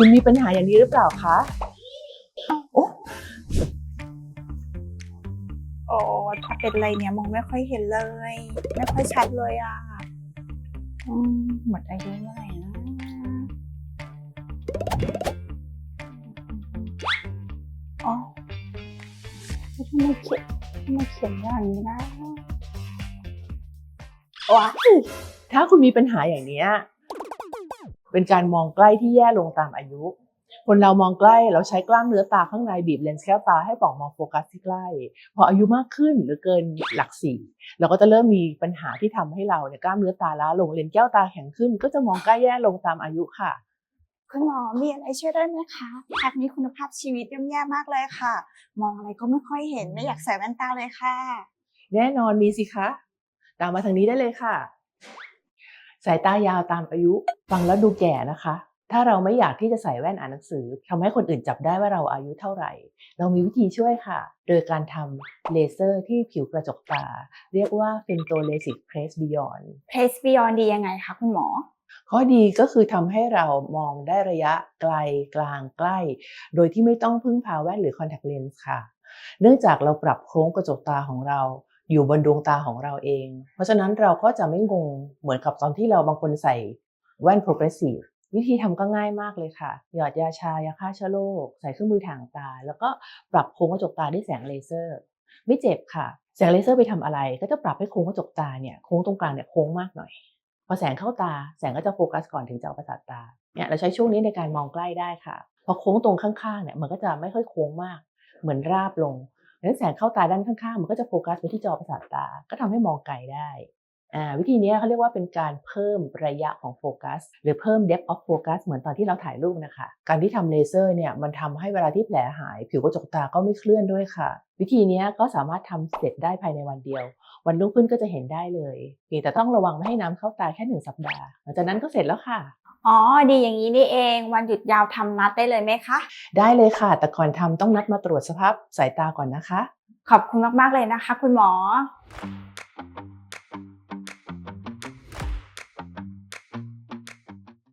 คุณมีปัญหาอย่างนี้หรือเปล่าคะโอ้โอ้ถ้าเป็นอะไรเนี่ยมองไม่ค่อยเห็นเลย ไม่ค่อยชัดเลยอะอืมหมดอายุเมื่อไหร่นะอ๋อทำไมเขียนทำไมเขียนอย่างนี้นะว้ายถ้าคุณมีปัญหาอย่างเนี้ย เป็นการมองใกล้ที่แย่ลงตามอายุ คนเรามองใกล้เราใช้กล้ามเนื้อตาข้างในบีบเลนส์แก้วตาให้ป่องมองโฟกัสที่ใกล้ พออายุมากขึ้นหรือเกินหลักสี่เราก็จะเริ่มมีปัญหาที่ทำให้เราเนี่ยกล้ามเนื้อตาล้าลงเลนส์แก้วตาแข็งขึ้น ก็จะมองใกล้แย่ลงตามอายุค่ะคุณหมอมีอะไรช่วยได้ไหมคะพักนี้คุณภาพชีวิตย่ำแย่มากเลยค่ะ มองอะไรก็ไม่ค่อยเห็น ไม่อยากใส่แว่นตาเลยค่ะ แน่นอนมีสิคะ ตามมาทางนี้ได้เลยค่ะ สายตายาวตามอายุ ฟังแล้วดูแก่นะคะ ถ้าเราไม่อยากที่จะใส่แว่นอ่านหนังสือทำให้คนอื่นจับได้ว่าเราอายุเท่าไหร่ เรามีวิธีช่วยค่ะ โดยการทำเลเซอร์ที่ผิวกระจกตา เรียกว่า Femtolasic Press Beyond Place Beyond ดียังไงคะคุณหมอข้อดีก็คือทำให้เรามองได้ระยะไกลกลางใกล้ โดยที่ไม่ต้องพึ่งพาแว่นหรือ contact lens ค่ะ เนื่องจากเราปรับโครงกระจกตาของเรา อยู่บนดวงตาของเราเอง เพราะฉะนั้นเราก็จะไม่งงเหมือนกับตอนที่เราบางคนใส่แว่น progressive วิธีทำก็ง่ายมากเลยค่ะ หยอดยาชายาฆ่าเชื้อโรคใส่เครื่องมือถ่างตา แล้วก็ปรับโครงกระจกตาด้วยแสงเลเซอร์ ไม่เจ็บค่ะ แสงเลเซอร์ไปทำอะไร ก็จะปรับให้โครงกระจกตาเนี่ยโค้งตรงกลางเนี่ยโค้งมากหน่อย พอแสงเข้าตา แสงก็จะโฟกัสก่อนถึงจะเอาประสาทตาเนี่ยเราใช้ช่วงนี้ในการมองใกล้ได้ค่ะ พอโค้งตรงข้างๆเนี่ยมันก็จะไม่ค่อยโค้งมาก เหมือนราบลง นั้นแสงเข้าตาด้านข้างๆ มันก็จะโฟกัสไปที่จอประสาทตา ก็ทำให้มองไกลได้อ่าวิธีนี้เขาเรียกว่าเป็นการเพิ่มระยะของโฟกัส หรือเพิ่ม depth of focus เหมือนตอนที่เราถ่ายรูปนะคะ การที่ทำเลเซอร์เนี่ยมันทำให้เวลาที่แผลหาย ผิวกระจกตาก็ไม่เคลื่อนด้วยค่ะ วิธีนี้ก็สามารถทำเสร็จได้ภายในวันเดียว วันรุ่งขึ้นก็จะเห็นได้เลยเพียงแต่ต้องระวังไม่ให้น้ำเข้าตาแค่หนึ่งสัปดาห์หลังจากนั้นก็เสร็จแล้วค่ะ อ๋อ ดีอย่างนี้นี่เอง วันหยุดยาวทำนัดได้เลยไหมคะ ได้เลยค่ะ แต่ก่อนทำต้องนัดมาตรวจสภาพสายตาก่อนนะคะ ขอบคุณมาก ๆ เลยนะคะ คุณหมอ